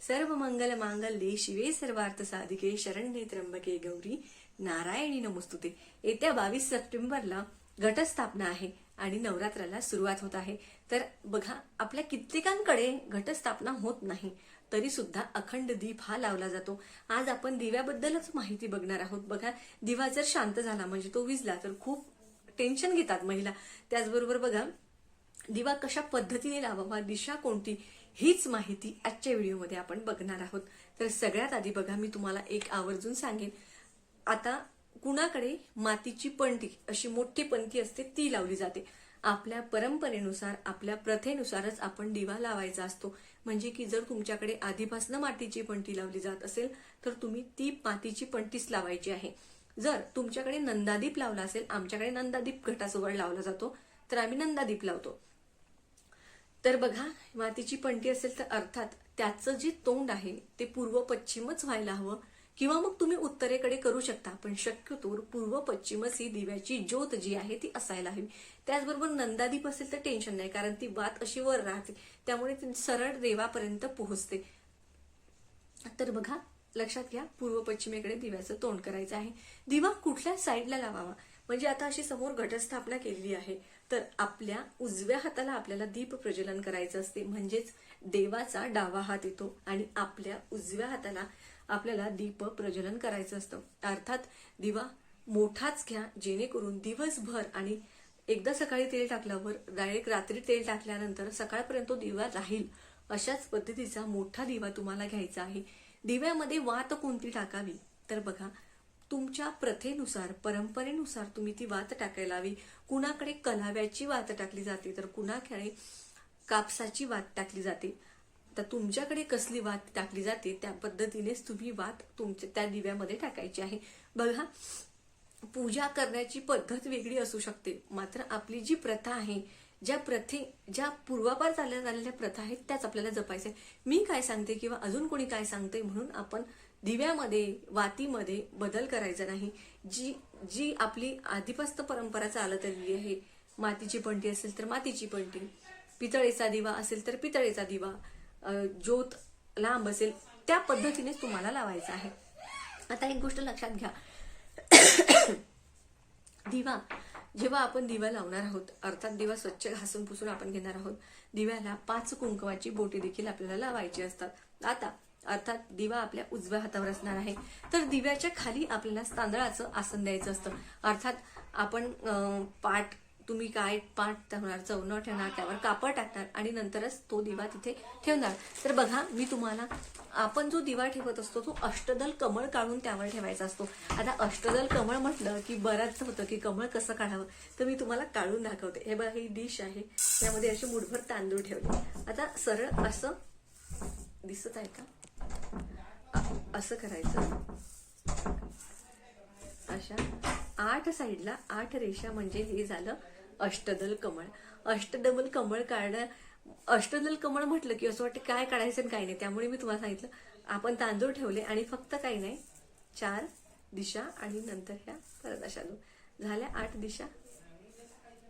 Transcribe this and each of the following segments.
सर्व मंगल मांगल्ये शिवे सर्वार्थ साधिके शरण्ये त्र्यंबके गौरी नारायणी नमस्तुते येत्या बावीस सप्टेंबरला घटस्थापना आहे आणि नवरात्राला सुरुवात होत आहे तर बघा आपल्या कित्येकांकडे घटस्थापना होत नाही तरी सुद्धा अखंड दीप हा लावला जातो आज आपण दिव्याबद्दलच माहिती बघणार आहोत बघा दिवा जर शांत झाला म्हणजे तो विजला तर खूप टेन्शन घेतात महिला त्याचबरोबर बघा दिवा कशा पद्धतीने लावावा दिशा कोणती हीच माहिती आजच्या व्हिडिओमध्ये आपण बघणार आहोत. तर सगळ्यात आधी बघा मी तुम्हाला एक आवर्जून सांगेन. आता कुणाकडे मातीची पणती अशी मोठी पणती असते ती लावली जाते. आपल्या परंपरेनुसार आपल्या प्रथेनुसारच आपण दिवा लावायचा असतो. म्हणजे की जर तुमच्याकडे आधीपासून मातीची पणती लावली जात असेल तर तुम्ही ती मातीची पणतीच लावायची आहे. जर तुमच्याकडे नंदादीप लावला असेल आमच्याकडे नंदादीप घटासोबत लावला जातो तर आम्ही नंदादीप लावतो. तर बघा मातीची पणती असेल तर अर्थात त्याचं जे तोंड आहे ते पूर्व पश्चिमच व्हायला हवं. किंवा मग तुम्ही उत्तरेकडे करू शकता पण शक्यतो पूर्व पश्चिमच ही दिव्याची ज्योत जी आहे ती असायला हवी. त्याचबरोबर नंदादीप असेल तर टेन्शन नाही कारण ती वात अशी वर राहते. त्यामुळे ती सरळ देवापर्यंत पोहोचते. तर बघा लक्षात घ्या पूर्व पश्चिमेकडे दिव्याचं तोंड करायचं आहे. दिवा कुठल्या साईडला लावावा? म्हणजे आता अशी समोर घटस्थापना केलेली आहे. तर आपल्या उजव्या हाताला आपल्याला दीप प्रज्वलन करायचं असते. म्हणजेच देवाचा डावा हात येतो आणि आपल्या उजव्या हाताला आपल्याला दीप प्रज्वलन करायचं असतं. अर्थात दिवा मोठाच घ्या जेणेकरून दिवसभर आणि एकदा सकाळी तेल टाकल्यावर डायरेक्ट रात्री तेल टाकल्यानंतर सकाळपर्यंत दिवा राहील. अशाच पद्धतीचा मोठा दिवा तुम्हाला घ्यायचा आहे. दिव्यामध्ये वात कोणती टाकावी? तर बघा तुमच्या प्रथेनुसार परंपरेनुसार तुम्ही ती वात टाकायला हवी कुणाकडे कलाव्याची वात टाकली जाते तर कुणाकडे कापसाची वात टाकली जाते? तर तुमच्याकडे कसली वात टाकली जाते त्या पद्धतीनेच तुम्ही वात तुमच्या त्या दिव्यामध्ये टाकायची आहे. बघा पूजा करण्याची पद्धत वेगळी असू शकते. मात्र आपली जी प्रथा आहे ज्या प्रथे ज्या पूर्वापार चालल्या झालेल्या प्रथा आहेत त्याच आपल्याला जपायच्या. मी काय सांगते किंवा अजून कोणी काय सांगते म्हणून आपण दिव्यामध्ये वातीमध्ये बदल करायचा नाही. जी जी आपली आधीपासून परंपरा चालत आलेली आहे मातीची पंटी असेल तर मातीची पंटी पितळेचा दिवा असेल तर पितळेचा दिवा ज्योत लांब असेल त्या पद्धतीनेच तुम्हाला लावायचा आहे. आता एक गोष्ट लक्षात घ्या. दिवा जेव्हा आपण दिवा लावणार आहोत अर्थात दिवा स्वच्छ घासून पुसून आपण घेणार आहोत दिव्याला पाच कुंकवाची बोटी देखील आपल्याला लावायची असतात. आता अर्थात दिवा आपल्या उजव्या हातावर असणार आहे. तर दिव्याच्या खाली आपल्याला तांदळाचं आसन द्यायचं असतं. अर्थात आपण पाठ तुम्ही काय पाठ ठेवणार चवणं ठेवणार त्यावर कापड टाकणार आणि नंतरच तो दिवा तिथे ठेवणार. तर बघा मी तुम्हाला आपण जो दिवा ठेवत असतो तो अष्टदल कमळ काढून त्यावर ठेवायचा असतो. आता अष्टदल कमळ म्हटलं की बराच होतं की कमळ कसं काढावं तर मी तुम्हाला काढून दाखवते. हे बघा ही डिश आहे. त्यामध्ये असे मुठभर तांदूळ ठेवले. आता सरळ असं दिसत आहे का? असं करायचं. अशा आठ साईडला आठ रेषा म्हणजे हे झालं अष्टदल कमळ. अष्टदल कमळ काढणं अष्टदल कमळ म्हटलं की असं वाटतं काय काढायचं आणि काय नाही. त्यामुळे मी तुम्हाला सांगितलं आपण तांदूळ ठेवले आणि फक्त काही नाही चार दिशा आणि नंतर ह्या परत अशा दोन. झाल्या आठ दिशा.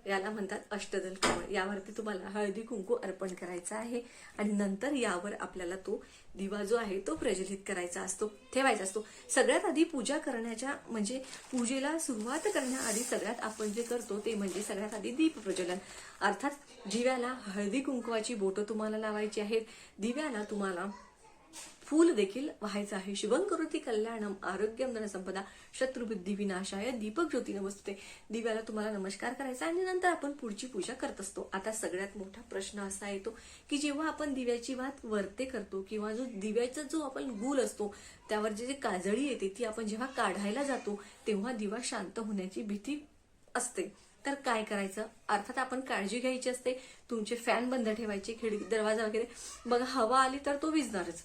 याला म्हणतात अष्टदल कमळ यावरती तुम्हाला हळदी कुंकू अर्पण करायचं आहे आणि नंतर यावर आपल्याला तो दिवा जो आहे तो प्रज्वलित करायचा असतो ठेवायचा असतो. सगळ्यात आधी पूजा करण्याच्या म्हणजे पूजेला सुरुवात करण्याआधी सगळ्यात आपण जे करतो ते म्हणजे सगळ्यात आधी दीप प्रज्वलन. अर्थात दिव्याला हळदी कुंकवाची बोटं तुम्हाला लावायची आहेत. दिव्याला तुम्हाला फूल देखील व्हायचं आहे. शुभं करोती कल्याणम आरोग्यम धनसंपदा शत्रुबुद्धी विनाशाय दीपक ज्योती नमस्ते दिव्याला तुम्हाला नमस्कार करायचा आणि नंतर आपण पुढची पूजा करत असतो. आता सगळ्यात मोठा प्रश्न असा येतो की जेव्हा आपण दिव्याची वात वरते करतो किंवा जो दिव्याचा जो आपण गुल असतो त्यावर जे काजळी येते ती आपण जेव्हा काढायला जातो तेव्हा दिवा शांत होण्याची भीती असते. तर काय करायचं? अर्थात आपण काळजी घ्यायची असते. तुमचे फॅन बंद ठेवायचे खिडकी दरवाजा वगैरे. बघा हवा आली तर तो विजणारच.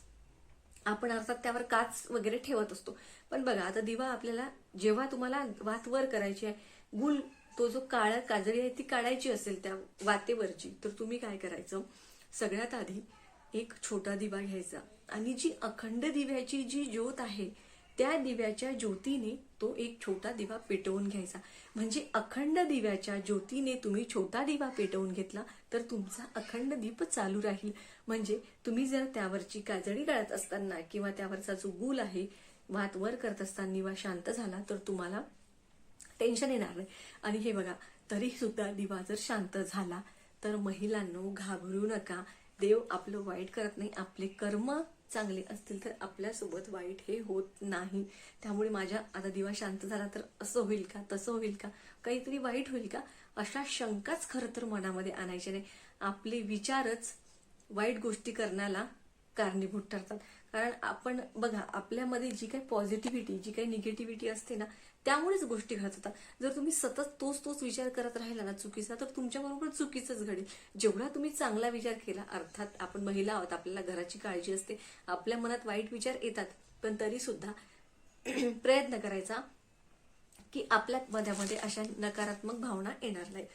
आपण अर्थात त्यावर काच वगैरे ठेवत असतो. पण बघा आता दिवा आपल्याला जेव्हा तुम्हाला वात वर करायची आहे गुल तो जो काळा काजळी आहे ती काढायची असेल त्या वातेवरची तर तुम्ही काय करायचं? सगळ्यात आधी एक छोटा दिवा घ्यायचा. आणि जी अखंड दिव्याची जी ज्योत आहे त्या दिव्याच्या ज्योतीने तो एक छोटा दिवा पेटवून घ्यायचा. म्हणजे अखंड दिव्याच्या ज्योतीने तुम्ही छोटा दिवा पेटवून घेतला तर तुमचा अखंड दीप चालू राहील. म्हणजे तुम्ही जर त्यावरची काजळी गाळत असताना किंवा त्यावरचा जो गुल आहे वात वर करत असताना वा शांत झाला तर तुम्हाला टेन्शन येणार नाही. आणि हे बघा तरी सुद्धा दिवा जर शांत झाला तर महिलांनो घाबरू नका. देव आपलं वाईट करत नाही आपले कर्म चांगले असतील तर आपल्यासोबत वाईट हे होत नाही. त्यामुळे माझ्या आता दिवा शांत झाला तर असं होईल का? तसं होईल का? काहीतरी वाईट होईल का? अशा शंकाच खरं तर मनामध्ये आणायचे नाही. आपले विचारच वाईट गोष्टी करण्याला कारणीभूत ठरतात. कारण आपण बघा आपल्यामध्ये जी काही पॉझिटिव्हिटी जी काही निगेटिव्हिटी असते ना त्यामुळेच गोष्टी घडत होतात. जर तुम्ही सतत तोच तोच विचार करत राहिला ना चुकीचा तर तुमच्याबरोबर चुकीचंच घडेल. जेवढा तुम्ही चांगला विचार केला अर्थात आपण महिला आहोत आपल्याला घराची काळजी असते आपल्या मनात वाईट विचार येतात पण तरी सुद्धा प्रयत्न करायचा की आपल्या मध्यामध्ये अशा नकारात्मक भावना येणार नाही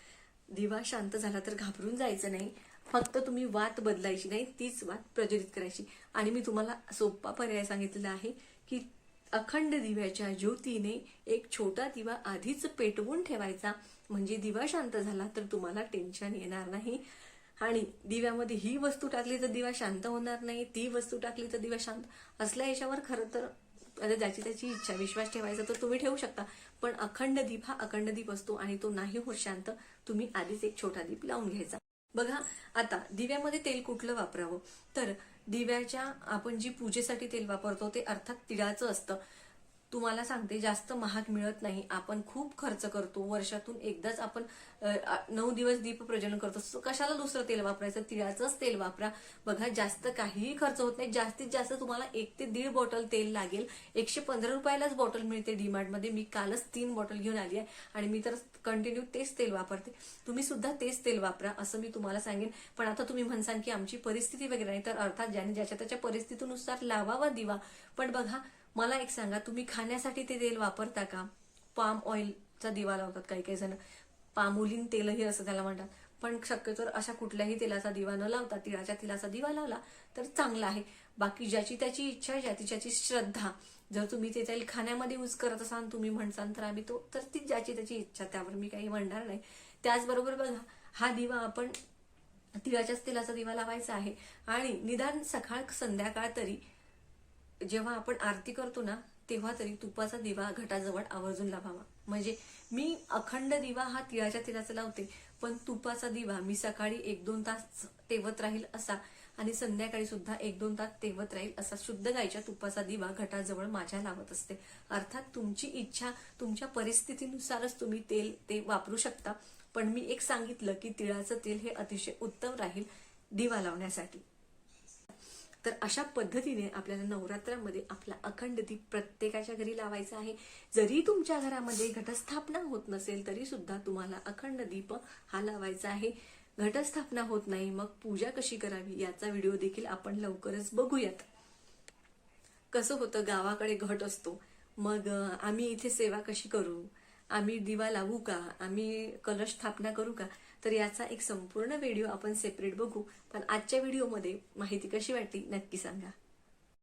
दिवा शांत झाला तर घाबरून जायचं नाही. फक्त तुम्ही वात बदलायची नाही तीच वात प्रज्वलित करायची. आणि मी तुम्हाला सोपा पर्याय सांगितलेला आहे की अखंड दिव्याच्या ज्योतीने एक छोटा दिवा आधीच पेटवून ठेवायचा. म्हणजे दिवा शांत झाला तर तुम्हाला टेन्शन येणार नाही. आणि दिव्यामध्ये ही वस्तू टाकली तर दिवा शांत होणार नाही ती वस्तू टाकली तर दिवा शांत. असल्या याच्यावर खरं तर आता ज्याची त्याची इच्छा विश्वास ठेवायचा तर तुम्ही ठेवू शकता. पण अखंड दीप हा अखंड दीप असतो आणि तो नाही होत शांत. तुम्ही आधीच एक छोटा दीप लावून घ्यायचा. बघा आता दिव्यामध्ये तेल कुठलं वापरावं? तर दिव्याच्या आपण जी पूजेसाठी तेल वापरतो ते अर्थात तिळाचं असतं. तुम्हाला सांगते जास्त महाग मिळत नाही. आपण खूप खर्च करतो. वर्षातून एकदाच आपण नऊ दिवस दीप प्रज्वलन करतो कशाला दुसरं तेल वापरायचं? तिळाचंच तेल वापरा. बघा जास्त काहीही खर्च होत नाही. जास्तीत जास्त तुम्हाला एक ते दीड बॉटल तेल लागेल. एकशे पंधरा रुपयालाच बॉटल मिळते डीमार्टमध्ये. मी कालच तीन बॉटल घेऊन आली आहे आणि मी तर कंटिन्यू तेच तेल वापरते. तुम्ही सुद्धा तेच तेल वापरा असं मी तुम्हाला सांगेन. पण आता तुम्ही म्हणसाल की आमची परिस्थिती वगैरे नाही तर अर्थात ज्याने ज्याच्या त्याच्या परिस्थितीनुसार लावा वा दिवा. पण बघा मला एक सांगा तुम्ही खाण्यासाठी ते तेल वापरता का? पाम ऑइलचा दिवा लावतात काही काही जण. पामोलिन तेलही असं त्याला म्हणतात. पण शक्यतो अशा कुठल्याही तेलाचा दिवा न लावता तिळाच्या तेलाचा दिवा लावला तर चांगला आहे. बाकी ज्याची त्याची इच्छा ज्याची ज्याची श्रद्धा. जर तुम्ही ते तेल खाण्यामध्ये यूज करत असाल तुम्ही म्हणसाल तर आम्ही तो तर ती ज्याची त्याची इच्छा त्यावर मी काही म्हणणार नाही. त्याचबरोबर बघा हा दिवा आपण तिळाच्याच तेलाचा दिवा लावायचा आहे. आणि निदान सकाळ संध्याकाळ तरी जेव्हा आपण आरती करतो ना तेव्हा तरी तुपाचा दिवा घटाजवळ आवर्जून लावावा. म्हणजे मी अखंड दिवा हा तिळाच्या तेलाचा लावते पण तुपाचा दिवा मी सकाळी एक दोन तास तेवत राहील असा आणि संध्याकाळी सुद्धा एक दोन तास तेवत राहील असा शुद्ध गायच्या तुपाचा दिवा घटाजवळ माझ्या लावत असते. अर्थात तुमची इच्छा तुमच्या परिस्थितीनुसारच तुम्ही तेल ते वापरू शकता. पण मी एक सांगितलं की तिळाचं तेल हे अतिशय उत्तम राहील दिवा लावण्यासाठी. तर अशा पद्धतीने आपल्याला नवरात्रामध्ये आपला अखंड दीप प्रत्येकाच्या घरी लावायचा आहे. जरी तुमच्या घरामध्ये घटस्थापना होत नसेल तरी सुद्धा तुम्हाला अखंड दीप हा लावायचा आहे. घटस्थापना होत नाही मग पूजा कशी करावी याचा व्हिडिओ देखील आपण लवकरच बघूयात. कसं होतं गावाकडे घट असतो. मग आम्ही इथे सेवा कशी करू? आम्ही दिवा लावू का? आम्ही कलश स्थापना करू का? तर याचा एक संपूर्ण व्हिडिओ आपण सेपरेट बघू. पण आजच्या व्हिडिओमध्ये माहिती कशी वाटली नक्की सांगा.